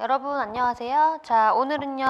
여러분 안녕하세요. 자 오늘은요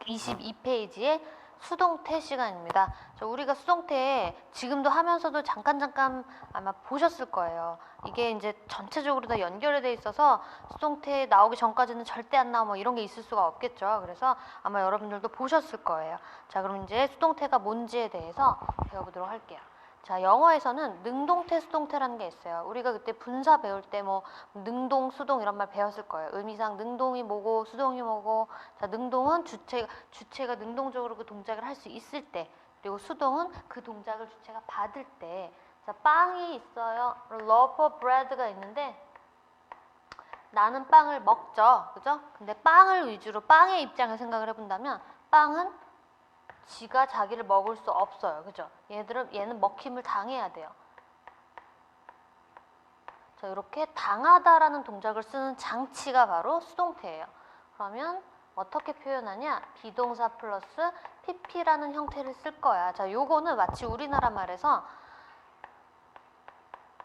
122페이지의 수동태 시간입니다. 자, 우리가 수동태 지금도 하면서도 잠깐 잠깐 아마 보셨을 거예요. 이게 이제 전체적으로 다 연결이 돼 있어서 수동태 나오기 전까지는 절대 안 나오고 뭐 이런 게 있을 수가 없겠죠. 그래서 아마 여러분들도 보셨을 거예요. 자 그럼 이제 수동태가 뭔지에 대해서 배워보도록 할게요. 자, 영어에서는 능동태, 수동태라는 게 있어요. 우리가 그때 분사 배울 때 뭐 능동, 수동 이런 말 배웠을 거예요. 의미상 능동이 뭐고 수동이 뭐고. 자, 능동은 주체 주체가 능동적으로 그 동작을 할 수 있을 때, 그리고 수동은 그 동작을 주체가 받을 때. 자, 빵이 있어요. of bread가 있는데 나는 빵을 먹죠. 그죠? 근데 빵을 위주로 빵의 입장을 생각을 해본다면 빵은 지가 자기를 먹을 수 없어요. 그죠? 얘들은 얘는 먹힘을 당해야 돼요. 자, 이렇게 당하다라는 동작을 쓰는 장치가 바로 수동태예요. 그러면 어떻게 표현하냐? 비동사 플러스 pp라는 형태를 쓸 거야. 자, 요거는 마치 우리나라 말에서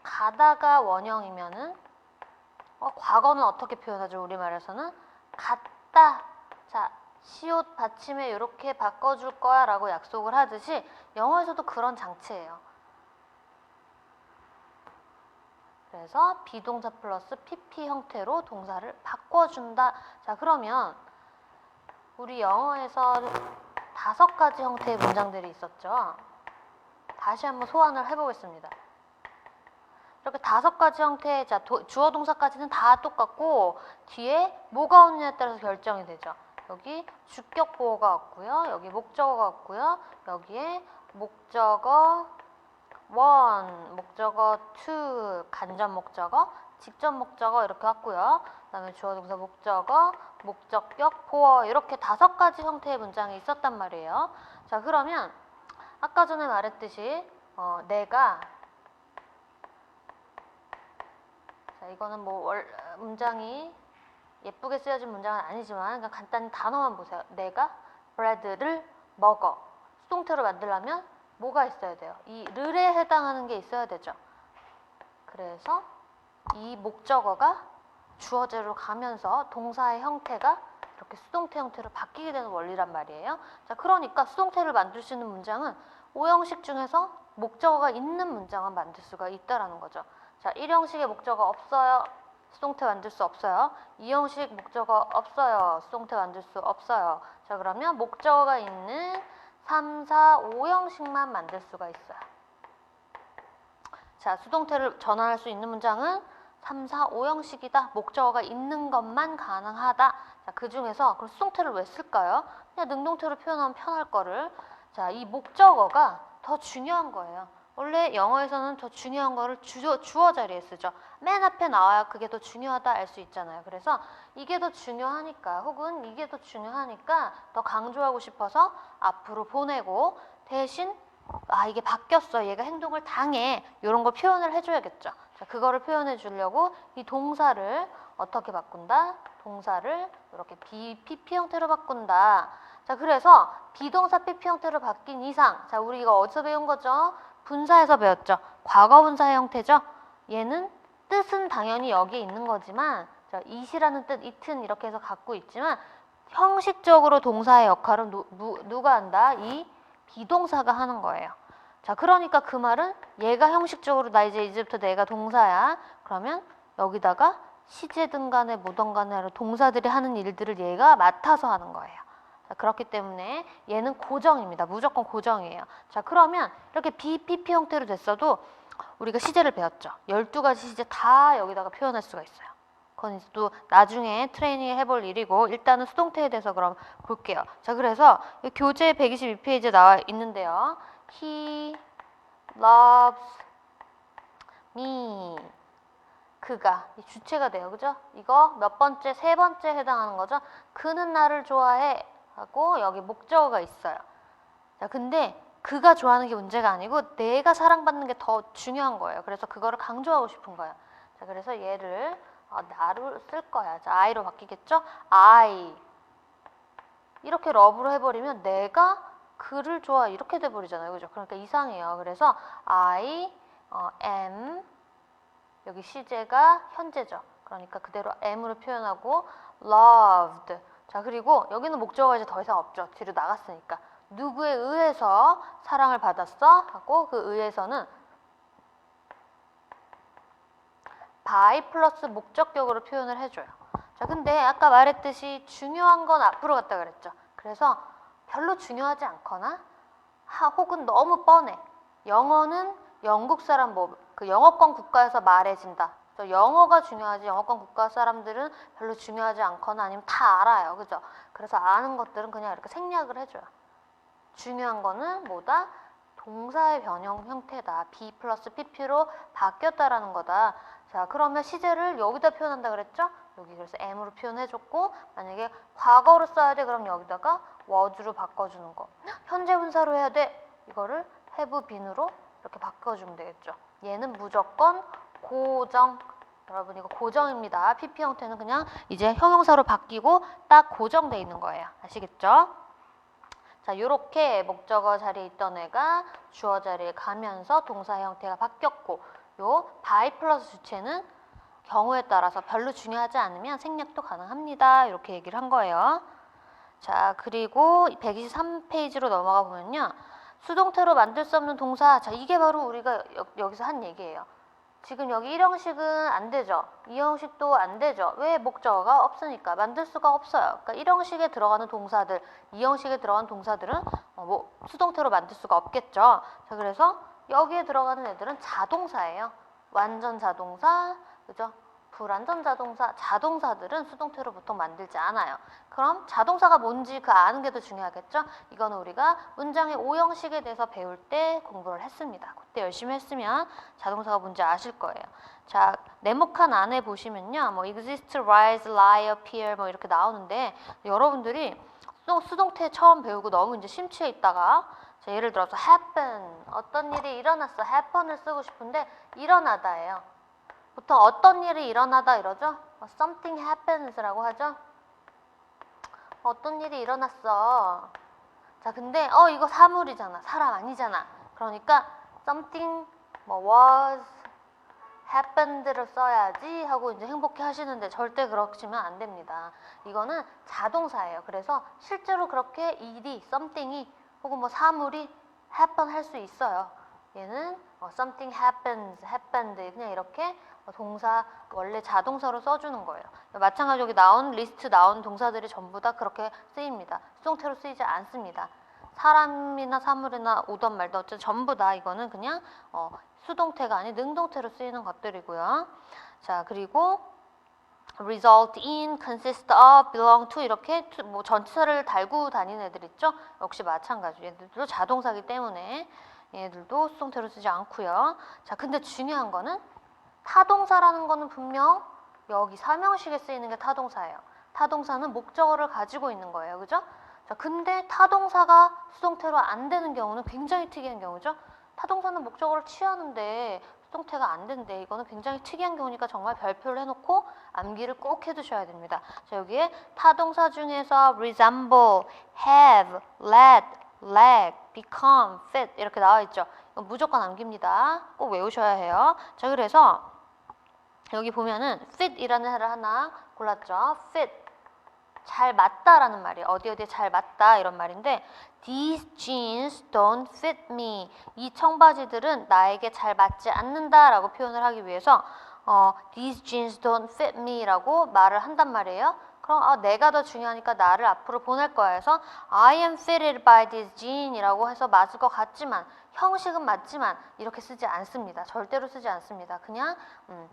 가다가 원형이면은 어, 과거는 어떻게 표현하죠? 우리말에서는 갔다. 자, 시옷 받침에 이렇게 바꿔줄 거야 라고 약속을 하듯이 영어에서도 그런 장치예요. 그래서 비동사 플러스 pp 형태로 동사를 바꿔준다. 자, 그러면 우리 영어에서 다섯 가지 형태의 문장들이 있었죠. 다시 한번 소환을 해보겠습니다. 이렇게 다섯 가지 형태의 자, 도- 주어 동사까지는 다 똑같고 뒤에 뭐가 오느냐에 따라서 결정이 되죠. 여기 주격 보호가 왔고요. 여기 목적어가 왔고요. 여기에 목적어 원, 목적어 투, 간접 목적어, 직접 목적어 이렇게 왔고요. 그다음에 주어 동사 목적어, 목적격, 보어 이렇게 다섯 가지 형태의 문장이 있었단 말이에요. 자 그러면 아까 전에 말했듯이 어, 내가 자 이거는 뭐 월, 문장이 예쁘게 쓰여진 문장은 아니지만 그냥 간단히 단어만 보세요. 내가 bread를 먹어. 수동태로 만들려면 뭐가 있어야 돼요? 이 를에 해당하는 게 있어야 되죠. 그래서 이 목적어가 주어제로 가면서 동사의 형태가 이렇게 수동태 형태로 바뀌게 되는 원리란 말이에요. 자, 그러니까 수동태를 만들 수 있는 문장은 오형식 중에서 목적어가 있는 문장만 만들 수가 있다라는 거죠. 자, 1형식의 목적어 없어요. 수동태 만들 수 없어요. 2형식 목적어 없어요. 수동태 만들 수 없어요. 자, 그러면 목적어가 있는 3, 4, 5형식만 만들 수가 있어요. 자, 수동태를 전환할 수 있는 문장은 3, 4, 5형식이다. 목적어가 있는 것만 가능하다. 자, 그 중에서 그럼 수동태를 왜 쓸까요? 그냥 능동태로 표현하면 편할 거를. 자, 이 목적어가 더 중요한 거예요. 원래 영어에서는 더 중요한 거를 주어, 주어 자리에 쓰죠. 맨 앞에 나와야 그게 더 중요하다 알 수 있잖아요. 그래서 이게 더 중요하니까 혹은 이게 더 중요하니까 더 강조하고 싶어서 앞으로 보내고 대신 아 이게 바뀌었어 얘가 행동을 당해 이런 걸 표현을 해줘야겠죠. 자 그거를 표현해 주려고 이 동사를 어떻게 바꾼다? 동사를 이렇게 비, PP 형태로 바꾼다. 자 그래서 비동사 PP 형태로 바뀐 이상 자 우리 이거 어디서 배운 거죠? 분사에서 배웠죠. 과거 분사의 형태죠. 얘는 뜻은 당연히 여기에 있는 거지만 자, it이라는 뜻, it은 이렇게 해서 갖고 있지만 형식적으로 동사의 역할은 누, 누, 누 가 한다? 이 비동사가 하는 거예요. 자, 그러니까 그 말은 얘가 형식적으로 나 이제 이제부터 내가 동사야. 그러면 여기다가 시제든 간에 뭐든 간에 동사들이 하는 일들을 얘가 맡아서 하는 거예요. 자, 그렇기 때문에 얘는 고정입니다. 무조건 고정이에요. 자, 그러면 이렇게 BPP 형태로 됐어도 우리가 시제를 배웠죠. 12가지 시제 다 여기다가 표현할 수가 있어요. 그건 이제 또 나중에 트레이닝 해볼 일이고 일단은 수동태에 대해서 그럼 볼게요. 자, 그래서 이 교재 122페이지에 나와 있는데요. He loves me. 그가 이 주체가 돼요. 그죠? 이거 몇 번째, 세 번째 해당하는 거죠. 그는 나를 좋아해 하고 여기 목적어가 있어요. 자, 근데 그가 좋아하는 게 문제가 아니고 내가 사랑받는 게 더 중요한 거예요. 그래서 그거를 강조하고 싶은 거예요. 자, 그래서 얘를 어, 나를 쓸 거야. 자, I로 바뀌겠죠? I 이렇게 러브로 해버리면 내가 그를 좋아 이렇게 돼버리잖아요. 그죠? 그러니까 이상해요. 그래서 I 어, am 여기 시제가 현재죠. 그러니까 그대로 am으로 표현하고 loved. 자, 그리고 여기는 목적어가 이제 더 이상 없죠. 뒤로 나갔으니까. 누구에 의해서 사랑을 받았어? 하고 그 의해서는 by 플러스 목적격으로 표현을 해줘요. 자, 근데 아까 말했듯이 중요한 건 앞으로 갔다 그랬죠. 그래서 별로 중요하지 않거나 하, 혹은 너무 뻔해. 영어는 영국 사람 뭐 그 영어권 국가에서 말해진다. 그래서 영어가 중요하지 영어권 국가 사람들은 별로 중요하지 않거나 아니면 다 알아요. 그죠? 그래서 아는 것들은 그냥 이렇게 생략을 해줘요. 중요한 거는 뭐다? 동사의 변형 형태다. be 플러스 pp로 바뀌었다라는 거다. 자, 그러면 시제를 여기다 표현한다 그랬죠? 여기 그래서 am으로 표현해줬고 만약에 과거로 써야 돼 그럼 여기다가 was로 바꿔주는 거. 현재 분사로 해야 돼. 이거를 have been으로 이렇게 바꿔주면 되겠죠. 얘는 무조건 고정. 여러분 이거 고정입니다. pp 형태는 그냥 이제 형용사로 바뀌고 딱 고정돼 있는 거예요. 아시겠죠? 자, 요렇게 목적어 자리에 있던 애가 주어 자리에 가면서 동사 형태가 바뀌었고 요 by 플러스 주체는 경우에 따라서 별로 중요하지 않으면 생략도 가능합니다. 이렇게 얘기를 한 거예요. 자, 그리고 123페이지로 넘어가 보면요. 수동태로 만들 수 없는 동사. 자, 이게 바로 우리가 여, 여기서 한 얘기예요. 지금 여기 1형식은 안 되죠. 2형식도 안 되죠. 왜 목적어가 없으니까 만들 수가 없어요. 그러니까 1형식에 들어가는 동사들, 2형식에 들어가는 동사들은 어, 뭐 수동태로 만들 수가 없겠죠. 자, 그래서 여기에 들어가는 애들은 자동사예요. 완전 자동사, 그죠? 불완전 자동사, 자동사들은 수동태로 보통 만들지 않아요. 그럼 자동사가 뭔지 그 아는 게 더 중요하겠죠? 이거는 우리가 문장의 오형식에 대해서 배울 때 공부를 했습니다. 그때 열심히 했으면 자동사가 뭔지 아실 거예요. 자, 네모칸 안에 보시면요. 뭐 exist, rise, lie, appear 뭐 이렇게 나오는데 여러분들이 수동, 수동태 처음 배우고 너무 이제 심취해 있다가 자, 예를 들어서 happen 어떤 일이 일어났어 happen을 쓰고 싶은데 일어나다예요. 보통 어떤 일이 일어나다 이러죠? 뭐 something happens라고 하죠. 어떤 일이 일어났어. 자, 근데 어 이거 사물이잖아. 사람 아니잖아. 그러니까 something 뭐 was happened를 써야지 하고 이제 행복해 하시는데 절대 그러시면 안 됩니다. 이거는 자동사예요. 그래서 실제로 그렇게 일이 something이 혹은 뭐 사물이 happen 할 수 있어요. 얘는 어, something happens, happened 그냥 이렇게 어, 동사 원래 자동사로 써주는 거예요. 마찬가지로 여기 나온 리스트 나온 동사들이 전부 다 그렇게 쓰입니다. 수동태로 쓰이지 않습니다. 사람이나 사물이나 오던 말도 어쨌든 전부 다 이거는 그냥 어, 수동태가 아닌 능동태로 쓰이는 것들이고요. 자 그리고 result in, consist of, belong to 이렇게 뭐 전치사를 달고 다니는 애들 있죠? 역시 마찬가지. 얘들도 자동사기 때문에 얘들도 수동태로 쓰지 않고요. 자 근데 중요한 거는 타동사라는 거는 분명 여기 사명식에 쓰이는 게 타동사예요. 타동사는 목적어를 가지고 있는 거예요. 그죠? 자, 근데 타동사가 수동태로 안 되는 경우는 굉장히 특이한 경우죠. 타동사는 목적어를 취하는데 수동태가 안 된대. 이거는 굉장히 특이한 경우니까 정말 별표를 해놓고 암기를 꼭 해두셔야 됩니다. 자, 여기에 타동사 중에서 resemble, have, let, lack, become, fit 이렇게 나와 있죠. 이건 무조건 암기입니다. 꼭 외우셔야 해요. 자, 그래서 여기 보면은 fit이라는 애를 하나 골랐죠. fit 잘 맞다라는 말이에요. 어디 어디에 잘 맞다 이런 말인데 these jeans don't fit me. 이 청바지들은 나에게 잘 맞지 않는다라고 표현을 하기 위해서 어, these jeans don't fit me라고 말을 한단 말이에요. 그럼 아, 내가 더 중요하니까 나를 앞으로 보낼 거야 해서 I am fitted by this jean이라고 해서 맞을 것 같지만 형식은 맞지만 이렇게 쓰지 않습니다. 절대로 쓰지 않습니다. 그냥 음,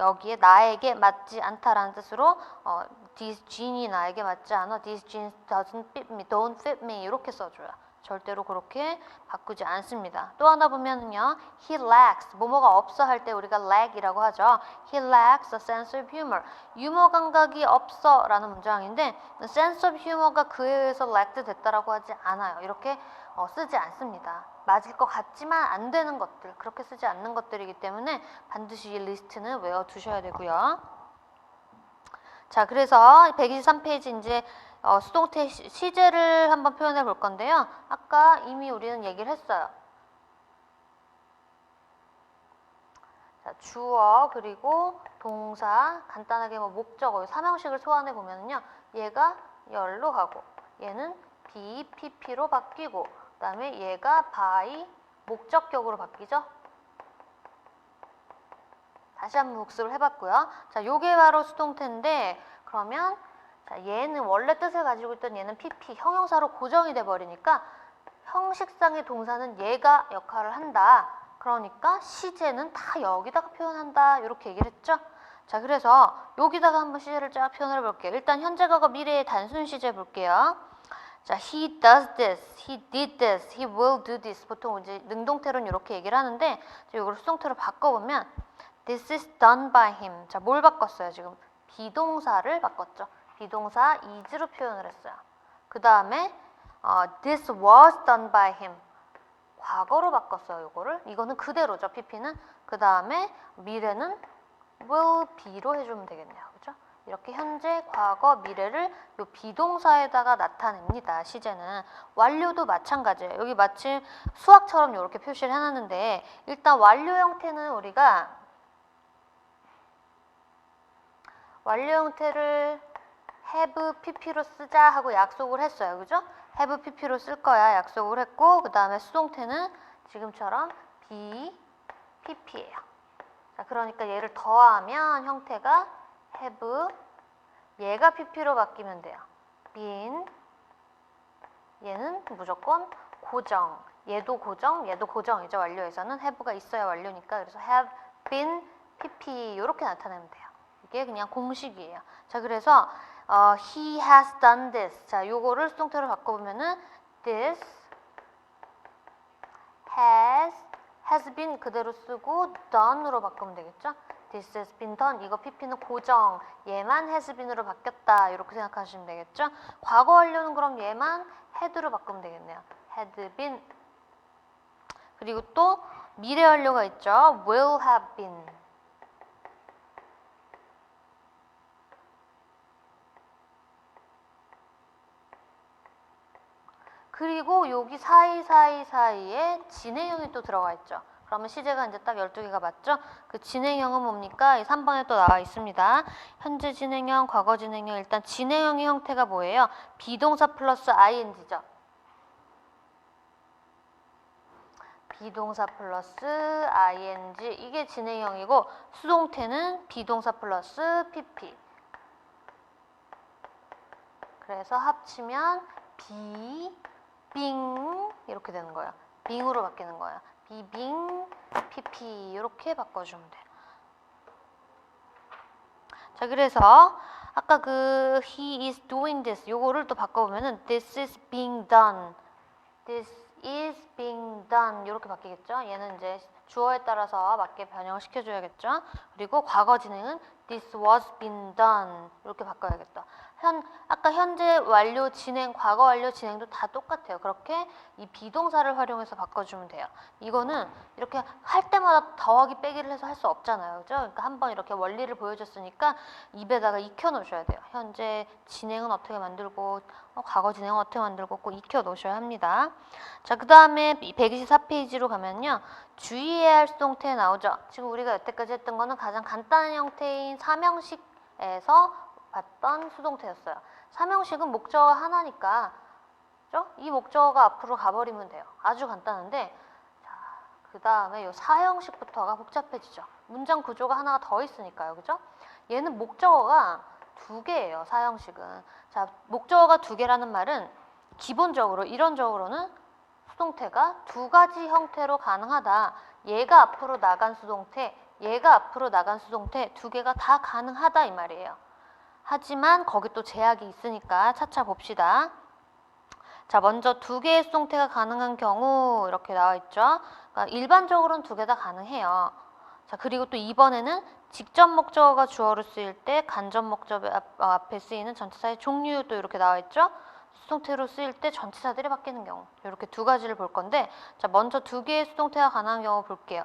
여기에 나에게 맞지 않다라는 뜻으로 어, this jean이 나에게 맞지 않아 this jeans doesn't fit me, don't fit me 이렇게 써줘요. 절대로 그렇게 바꾸지 않습니다. 또 하나 보면은요, he lacks 뭐뭐가 없어 할 때 우리가 lack이라고 하죠. he lacks a sense of humor. 유머 감각이 없어라는 문장인데 sense of humor가 그에 의해서 lacked 됐다라고 하지 않아요. 이렇게 어, 쓰지 않습니다. 맞을 것 같지만 안 되는 것들 그렇게 쓰지 않는 것들이기 때문에 반드시 이 리스트는 외워 두셔야 되고요. 자, 그래서 123페이지 이제 어, 수동태 시- 시제를 한번 표현해 볼 건데요. 아까 이미 우리는 얘기를 했어요. 자, 주어 그리고 동사 간단하게 뭐 목적어 삼형식을 소환해 보면은요 얘가 열로 가고 얘는 be, pp로 바뀌고 그 다음에 얘가 by 목적격으로 바뀌죠. 다시 한번 복습을 해봤고요. 자, 요게 바로 수동태인데 그러면 자, 얘는 원래 뜻을 가지고 있던 얘는 pp 형용사로 고정이 돼 버리니까 형식상의 동사는 얘가 역할을 한다. 그러니까 시제는 다 여기다가 표현한다. 이렇게 얘기를 했죠. 자, 그래서 여기다가 한번 시제를 쫙 표현을 해볼게요. 일단 현재 과거 미래의 단순 시제 볼게요. 자, he does this, he did this, he will do this. 보통 이제 능동태로는 이렇게 얘기를 하는데 이걸 수동태로 바꿔보면 this is done by him. 자, 뭘 바꿨어요? 지금 비동사를 바꿨죠. 비동사 is로 표현을 했어요. 그 다음에 어, this was done by him. 과거로 바꿨어요, 이거를. 이거는 그대로죠, pp는. 그 다음에 미래는 will be로 해주면 되겠네요. 이렇게 현재, 과거, 미래를 요 비동사에다가 나타냅니다. 시제는. 완료도 마찬가지예요. 여기 마침 수학처럼 이렇게 표시를 해놨는데 일단 완료 형태는 우리가 완료 형태를 have pp로 쓰자 하고 약속을 했어요. 그죠? have pp로 쓸 거야 약속을 했고 그 다음에 수동태는 지금처럼 be pp예요. 자, 그러니까 얘를 더하면 형태가 have 얘가 pp로 바뀌면 돼요. been 얘는 무조건 고정. 얘도 고정, 얘도 고정이죠. 완료에서는 have가 있어야 완료니까 그래서 have been pp 이렇게 나타내면 돼요. 이게 그냥 공식이에요. 자, 그래서 어, he has done this. 자, 요거를 수동태로 바꿔보면은 this has has been 그대로 쓰고 done으로 바꾸면 되겠죠? This has been done. 이거 pp는 고정. 얘만 has been으로 바뀌었다. 이렇게 생각하시면 되겠죠? 과거 완료는 그럼 얘만 had로 바꾸면 되겠네요. had been. 그리고 또 미래 완료가 있죠. will have been. 그리고 여기 사이사이 사이에 진행형이 또 들어가 있죠. 그러면 시제가 이제 딱 12개가 맞죠? 그 진행형은 뭡니까? 이 3번에 또 나와 있습니다. 현재 진행형, 과거 진행형. 일단 진행형의 형태가 뭐예요? 비동사 플러스 ing죠. 비동사 플러스 ing 이게 진행형이고 수동태는 비동사 플러스 pp. 그래서 합치면 be 빙 이렇게 되는 거예요. 빙으로 바뀌는 거예요. 비빙 pp 이렇게 바꿔주면 돼요. 자 그래서 아까 그 he is doing this 요거를 또 바꿔보면은 this is being done this is being done 이렇게 바뀌겠죠? 얘는 이제 주어에 따라서 맞게 변형을 시켜줘야겠죠? 그리고 과거 진행은 this was being done 이렇게 바꿔야겠다 현 아까 현재 완료 진행 과거 완료 진행도 다 똑같아요. 그렇게 이 비동사를 활용해서 바꿔주면 돼요. 이거는 이렇게 할 때마다 더하기 빼기를 해서 할 수 없잖아요. 그죠? 그러니까 한번 이렇게 원리를 보여줬으니까 입에다가 익혀 놓으셔야 돼요. 현재 진행은 어떻게 만들고 어, 과거 진행은 어떻게 만들고 꼭 익혀 놓으셔야 합니다. 자 그 다음에 124페이지로 가면요. 주의해야 할 수동태 나오죠. 지금 우리가 여태까지 했던 거는 가장 간단한 형태인 삼형식 에서 봤던 수동태였어요. 삼형식은 목적어 하나니까? 이 목적어가 앞으로 가버리면 돼요. 아주 간단한데 자, 그 다음에 이 사형식부터가 복잡해지죠. 문장 구조가 하나가 더 있으니까요. 그죠? 얘는 목적어가 두 개예요. 사형식은. 자, 목적어가 두 개라는 말은 기본적으로 이론적으로는 수동태가 두 가지 형태로 가능하다. 얘가 앞으로 나간 수동태, 얘가 앞으로 나간 수동태 두 개가 다 가능하다 이 말이에요. 하지만 거기 또 제약이 있으니까 차차 봅시다. 자, 먼저 두 개의 수동태가 가능한 경우 이렇게 나와 있죠. 그러니까 일반적으로는 두 개 다 가능해요. 자, 그리고 또 이번에는 직접 목적어가 주어로 쓰일 때 간접 목적 앞- 어, 앞에 쓰이는 전치사의 종류도 이렇게 나와 있죠. 수동태로 쓰일 때 전치사들이 바뀌는 경우 이렇게 두 가지를 볼 건데 자, 먼저 두 개의 수동태가 가능한 경우 볼게요.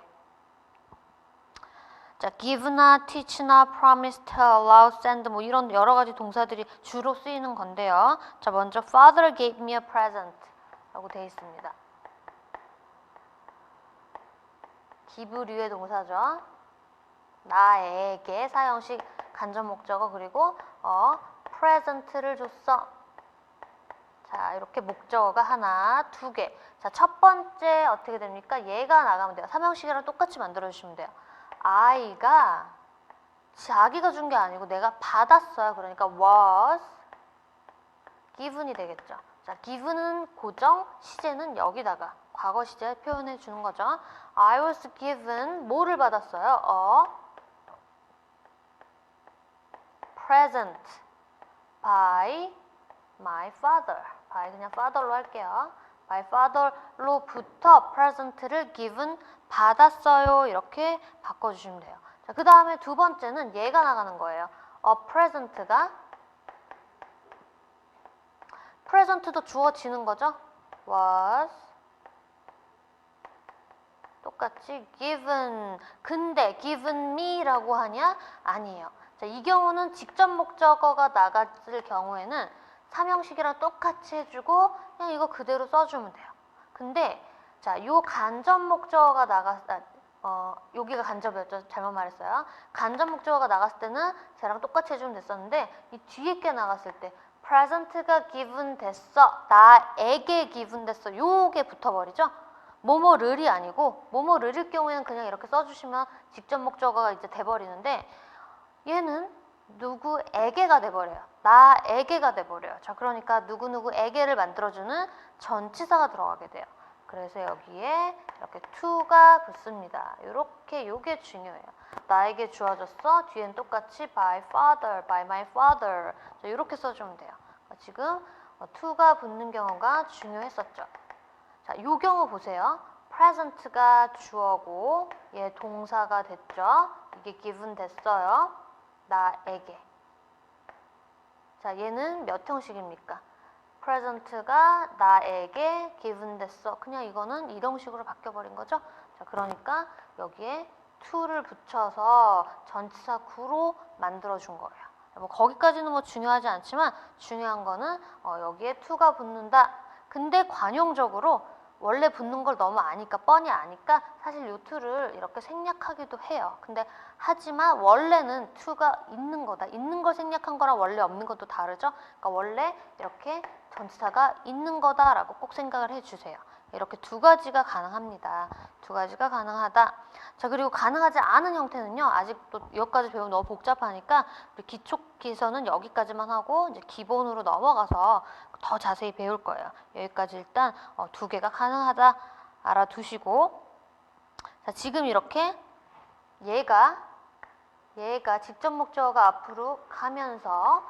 자, give나 teach나 promise, tell, allow, send 뭐 이런 여러 가지 동사들이 주로 쓰이는 건데요. 자, 먼저 father gave me a present 라고 되어 있습니다. give류의 동사죠. 나에게 사형식 간접 목적어 그리고 어 present를 줬어. 자, 이렇게 목적어가 하나, 두 개. 자, 첫 번째 어떻게 됩니까? 얘가 나가면 돼요. 삼형식이랑 똑같이 만들어 주시면 돼요. 아이가 자기가 준 게 아니고 내가 받았어요. 그러니까 was given이 되겠죠. 자, given은 고정, 시제는 여기다가 과거 시제 표현해 주는 거죠. I was given 뭐를 받았어요? 어 present by my father. by 그냥 father로 할게요. my father로부터 present를 given 받았어요. 이렇게 바꿔주시면 돼요. 자, 그 다음에 두 번째는 얘가 나가는 거예요. a present가 present도 주어지는 거죠. was 똑같이 given 근데 given me라고 하냐? 아니에요. 자, 이 경우는 직접 목적어가 나갔을 경우에는 삼형식이랑 똑같이 해주고 그냥 이거 그대로 써주면 돼요. 근데 자, 요 간접 목적어가 나갔 아, 어, 여기가 간접이었죠. 잘못 말했어요. 간접 목적어가 나갔을 때는 쟤랑 똑같이 해주면 됐었는데 이 뒤에 게 나갔을 때 present가 given 됐어. 나에게 given 됐어. 요게 붙어버리죠. 뭐뭐를이 아니고 뭐뭐를일 경우에는 그냥 이렇게 써주시면 직접 목적어가 이제 돼버리는데 얘는 누구에게가 돼버려요. 나에게가 돼버려요. 자, 그러니까 누구누구에게를 만들어주는 전치사가 들어가게 돼요. 그래서 여기에 이렇게 to가 붙습니다. 이렇게 요게 중요해요. 나에게 주어졌어. 뒤엔 똑같이 by father, by my father. 자, 이렇게 써주면 돼요. 지금 어, to가 붙는 경우가 중요했었죠. 자, 요 경우 보세요. present가 주어고 얘 동사가 됐죠. 이게 given 됐어요. 나에게. 자, 얘는 몇 형식입니까? Present가 나에게 given 됐어. 그냥 이거는 이동식으로 바뀌어버린 거죠. 자, 그러니까 여기에 to를 붙여서 전치사 구로 만들어준 거예요. 뭐 거기까지는 뭐 중요하지 않지만 중요한 거는 어, 여기에 to가 붙는다. 근데 관용적으로 원래 붙는 걸 너무 아니까 뻔히 아니까 사실 요 to를 이렇게 생략하기도 해요. 근데 하지만 원래는 to가 있는 거다. 있는 걸 생략한 거랑 원래 없는 것도 다르죠. 그러니까 원래 이렇게 전치사가 있는 거다라고 꼭 생각을 해주세요. 이렇게 두 가지가 가능합니다. 두 가지가 가능하다. 자 그리고 가능하지 않은 형태는요. 아직도 여기까지 배우면 너무 복잡하니까 기초 기서는 여기까지만 하고 이제 기본으로 넘어가서 더 자세히 배울 거예요. 여기까지 일단 어, 두 개가 가능하다 알아두시고 자 지금 이렇게 얘가 얘가 직접 목적어가 앞으로 가면서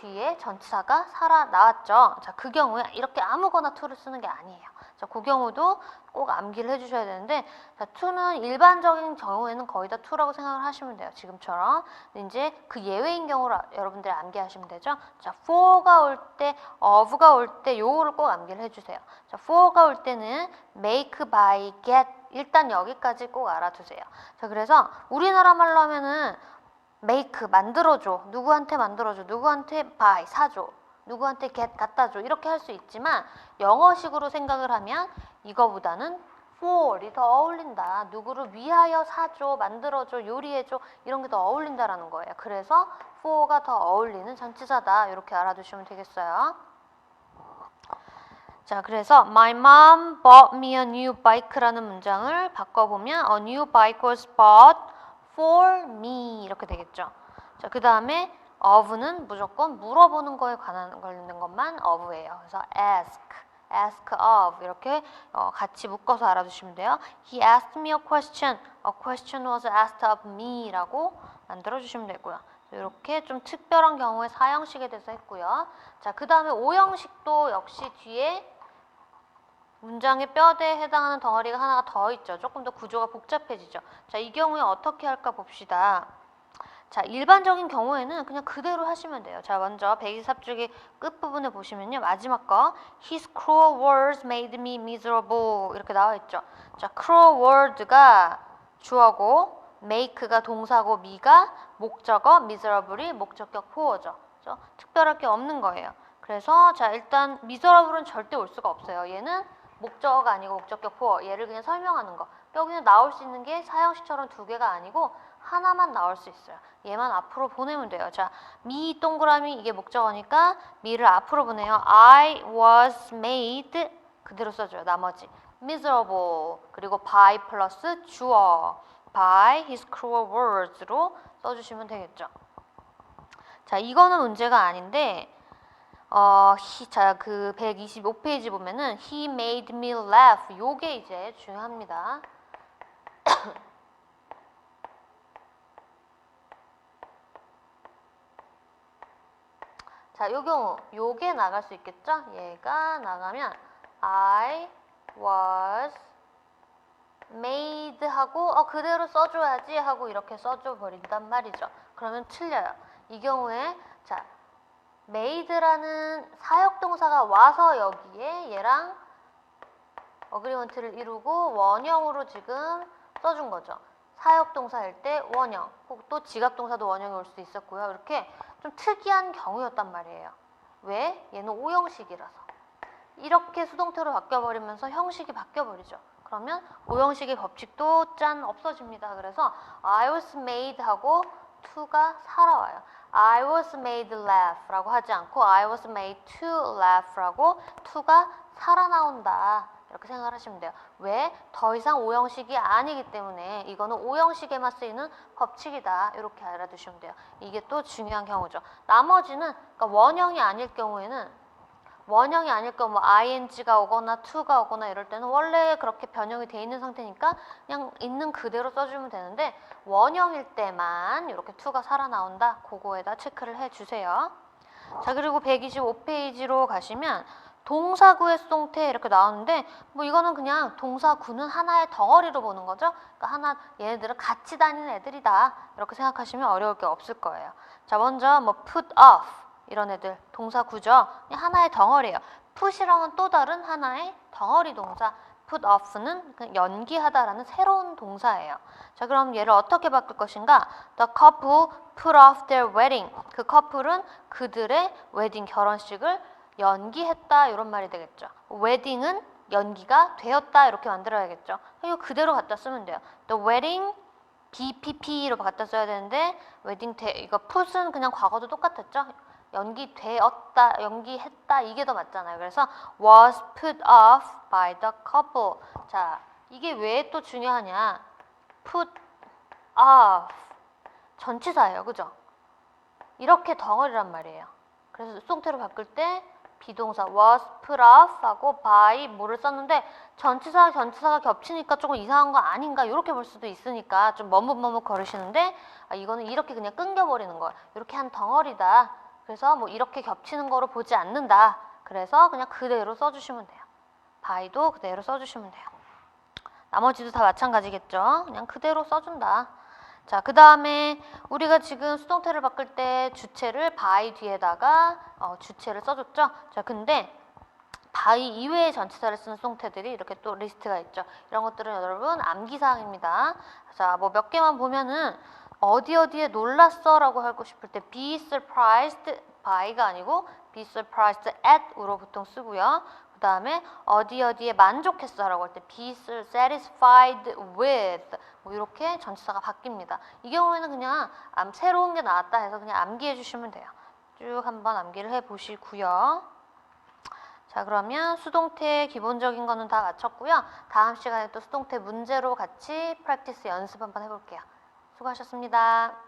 뒤에 전치사가 살아나왔죠. 자, 그 경우에 이렇게 아무거나 to를 쓰는 게 아니에요. 자, 그 경우도 꼭 암기를 해주셔야 되는데, 자, to는 일반적인 경우에는 거의 다 to라고 생각을 하시면 돼요. 지금처럼. 이제 그 예외인 경우로 여러분들이 암기하시면 되죠. 자, for가 올 때, of가 올 때 요거를 꼭 암기를 해주세요. 자, for가 올 때는 make, buy, get 일단 여기까지 꼭 알아두세요. 자, 그래서 우리나라 말로 하면은 make 만들어줘 누구한테 만들어줘 누구한테 buy 사줘 누구한테 get 갖다 줘. 이렇게 할 수 있지만 영어식으로 생각을 하면 이거보다는 for이 더 어울린다. 누구를 위하여 사줘 만들어줘 요리해줘 이런 게 더 어울린다라는 거예요. 그래서 for가 더 어울리는 전치사다. 이렇게 알아두시면 되겠어요. 자 그래서 my mom bought me a new bike라는 문장을 바꿔보면 a new bike was bought for me 이렇게 되겠죠. 자, 그 다음에 of는 무조건 물어보는 거에 관한 관련된 것만 of예요. 그래서 ask, ask of 이렇게 어, 같이 묶어서 알아두시면 돼요. He asked me a question. A question was asked of me라고 만들어 주시면 되고요. 이렇게 좀 특별한 경우에 사형식에 대해서 했고요. 자, 그 다음에 오형식도 역시 뒤에 문장의 뼈대에 해당하는 덩어리가 하나가 더 있죠. 조금 더 구조가 복잡해지죠. 자, 이 경우에 어떻게 할까 봅시다. 자, 일반적인 경우에는 그냥 그대로 하시면 돼요. 자, 먼저 124쪽의 끝부분에 보시면요. 마지막 거 His cruel words made me miserable 이렇게 나와 있죠. 자, cruel word가 주어고 make가 동사고 me가 목적어, miserable이 목적격 보어죠. 그죠? 특별할 게 없는 거예요. 그래서 자, 일단 miserable은 절대 올 수가 없어요. 얘는 목적어가 아니고 목적격 보어. 얘를 그냥 설명하는 거. 여기는 나올 수 있는 게 사형식처럼 두 개가 아니고 하나만 나올 수 있어요. 얘만 앞으로 보내면 돼요. 자, me 동그라미 이게 목적어니까 me를 앞으로 보내요. I was made 그대로 써줘요. 나머지 miserable 그리고 by 플러스 주어 by his cruel words로 써주시면 되겠죠. 자, 이거는 문제가 아닌데 어, he, 자, 그 125페이지 보면은 he made me laugh. 요게 이제 중요합니다. 자, 요 경우 요게 나갈 수 있겠죠? 얘가 나가면 I was made 하고 어 그대로 써줘야지 하고 이렇게 써줘 버린단 말이죠. 그러면 틀려요. 이 경우에 자 made라는 사역동사가 와서 여기에 얘랑 어그리먼트를 이루고 원형으로 지금 써준 거죠. 사역동사일 때 원형, 혹 또 지각동사도 원형이 올 수도 있었고요. 이렇게 좀 특이한 경우였단 말이에요. 왜? 얘는 오형식이라서. 이렇게 수동태로 바뀌어버리면서 형식이 바뀌어버리죠. 그러면 오형식의 법칙도 짠 없어집니다. 그래서 I was made 하고 to가 살아와요. I was made laugh 라고 하지 않고 I was made to laugh 라고 to가 살아나온다. 이렇게 생각을 하시면 돼요. 왜? 더 이상 오형식이 아니기 때문에 이거는 오형식에만 쓰이는 법칙이다. 이렇게 알아두시면 돼요. 이게 또 중요한 경우죠. 나머지는 그러니까 원형이 아닐 경우에는 원형이 아닐 경우 뭐 ing가 오거나 to가 오거나 이럴 때는 원래 그렇게 변형이 돼 있는 상태니까 그냥 있는 그대로 써주면 되는데 원형일 때만 이렇게 to가 살아나온다. 그거에다 체크를 해주세요. 자 그리고 125페이지로 가시면 동사구의 수동태 이렇게 나오는데 뭐 이거는 그냥 동사구는 하나의 덩어리로 보는 거죠. 그러니까 하나 얘네들은 같이 다니는 애들이다 이렇게 생각하시면 어려울 게 없을 거예요. 자 먼저 뭐 put off 이런 애들 동사구죠. 하나의 덩어리예요. put이랑은 또 다른 하나의 덩어리 동사. put off는 연기하다라는 새로운 동사예요. 자 그럼 얘를 어떻게 바꿀 것인가? The couple put off their wedding. 그 커플은 그들의 웨딩 결혼식을 연기했다 이런 말이 되겠죠. 웨딩은 연기가 되었다 이렇게 만들어야겠죠. 이거 그대로 갖다 쓰면 돼요. The wedding BPP로 갖다 써야 되는데 웨딩 돼 이거 put은 그냥 과거도 똑같았죠. 연기되었다, 연기했다 이게 더 맞잖아요. 그래서 was put off by the couple. 자, 이게 왜 또 중요하냐? put off 전치사예요, 그죠? 이렇게 덩어리란 말이에요. 그래서 수동태로 바꿀 때 비동사 was put off 하고 by 뭐를 썼는데 전치사 전치사가 겹치니까 조금 이상한 거 아닌가 이렇게 볼 수도 있으니까 좀 머뭇머뭇 거리시는데 아, 이거는 이렇게 그냥 끊겨버리는 거예요. 이렇게 한 덩어리다. 그래서 뭐 이렇게 겹치는 거로 보지 않는다. 그래서 그냥 그대로 써주시면 돼요. by도 그대로 써주시면 돼요. 나머지도 다 마찬가지겠죠. 그냥 그대로 써준다. 자, 그 다음에 우리가 지금 수동태를 바꿀 때 주체를 by 뒤에다가 어, 주체를 써줬죠. 자, 근데 by 이외의 전치사를 쓰는 수동태들이 이렇게 또 리스트가 있죠. 이런 것들은 여러분 암기사항입니다. 자, 뭐 몇 개만 보면은 어디 어디에 놀랐어 라고 하고 싶을 때 be surprised by가 아니고 be surprised at으로 보통 쓰고요. 그 다음에 어디 어디에 만족했어 라고 할 때 be satisfied with 뭐 이렇게 전치사가 바뀝니다. 이 경우에는 그냥 암, 새로운 게 나왔다 해서 그냥 암기해 주시면 돼요. 쭉 한번 암기를 해 보시고요. 자 그러면 수동태 기본적인 거는 다 마쳤고요. 다음 시간에 또 수동태 문제로 같이 프랙티스 연습 한번 해볼게요. 수고하셨습니다.